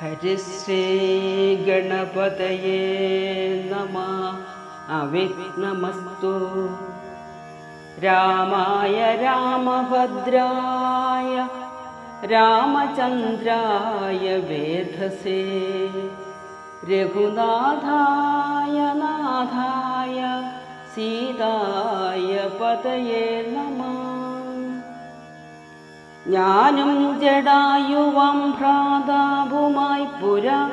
हरिश्रीगणपतये नमः। अविघ्नमस्तु रामाय रामभद्राय रामचन्द्राय वेधसे। रघुनाथाय नाथाय सीताय पतये नमः। ज्ञानं जडायुवं भ्राता പുര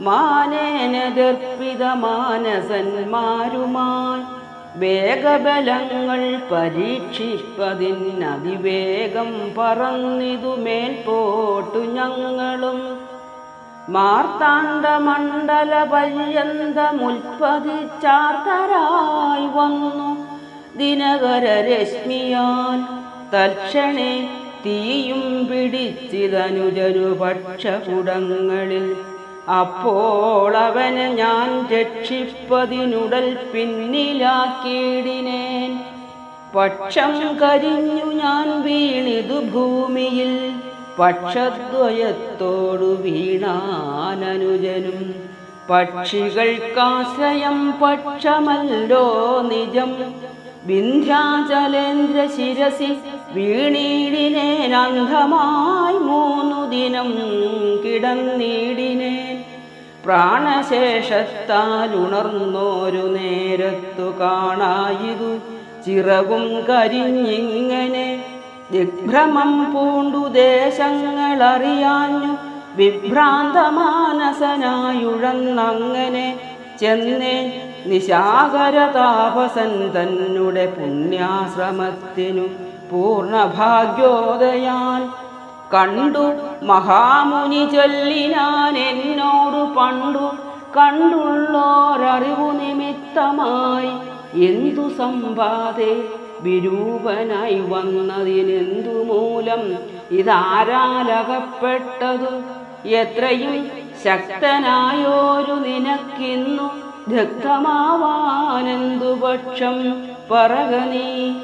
മാനേന ദർപ്പിത മാനസന്മാരുമായി വേഗബലങ്ങൾ പരീക്ഷിപ്പതിനതിവേഗം പറന്നിതു മേൽപോട്ടു ഞങ്ങളും. മാർത്താണ്ട മണ്ഡല പര്യന്തമുൽപ്പതിച്ചാർത്തരായി വന്നു. ദിനകര രശ്മിയാൽ തൽക്ഷണേ തീയും പിടിച്ചിതനുജരു പക്ഷകുടങ്ങളിൽ അപ്പോൾ അവന് ഞാൻ രക്ഷിപ്പതിനുടൽ പിന്നിലാക്കിയിടിനേൻ. പക്ഷം കരിഞ്ഞു ഞാൻ വീണിതു ഭൂമിയിൽ. പക്ഷദ്വയത്തോടു വീണാനനുജനും. പക്ഷികൾക്കാശ്രയം പക്ഷമല്ലോ നിജം. വിന്ധ്യാചലേന്ദ്ര ശിരസി വീണീടിനേൻ അന്ധമായി മൂന്നു ദിനം കിടന്നീടിനേൻ. പ്രാണശേഷത്താൽ ഉണർന്നോരു നേരത്തു കാണായിതു. ചിറകും കരിഞ്ഞിങ്ങനെ ദിഗ്ഭ്രമം പൂണ്ടു ദേശങ്ങളറിയാഞ്ഞു. വിഭ്രാന്തമാനസനായുഴന്നങ്ങനെ ചെന്നേ നിശാകര താപസൻ തന്നെ പുണ്യാശ്രമത്തിനു പൂർണഭാഗ്യോദയാൽ കണ്ടു മഹാമുനി ചൊല്ലിനാൻ എന്നോടു പണ്ടു കണ്ടുള്ളോരറിവു നിമിത്തമായി എന്തു സമ്പാതെ വിരൂപനായി വന്നതിനെന്തു മൂലം ഇതാരാലകപ്പെട്ടതു? എത്രയും ശക്തനായോരു നിനക്കിന്നു രക്തമാവാനന്തുപക്ഷം പറകനീ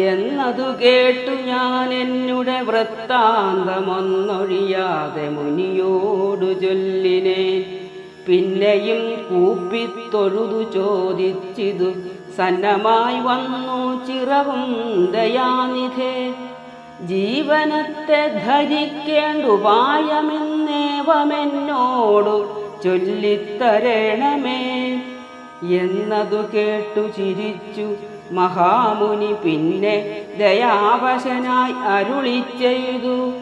എന്നതു കേട്ടു ഞാൻ എന്നുടെ വൃത്താന്തമൊന്നൊഴിയാതെ മുനിയോടു ചൊല്ലിനെ. പിന്നെയും കൂപ്പിത്തൊഴുതു ചോദിച്ചിതു സന്നമായി വന്നു ചിറവും ദയാനിധേ. ജീവനത്തെ ധരിക്കേണ്ടുപായമെന്നേവമെന്നോടു ചൊല്ലിത്തരണമേ. എന്നതു കേട്ടു ചിരിച്ചു മഹാമുനി പിന്നെ ദയാവശനായി അരുളി ചെയ്തു.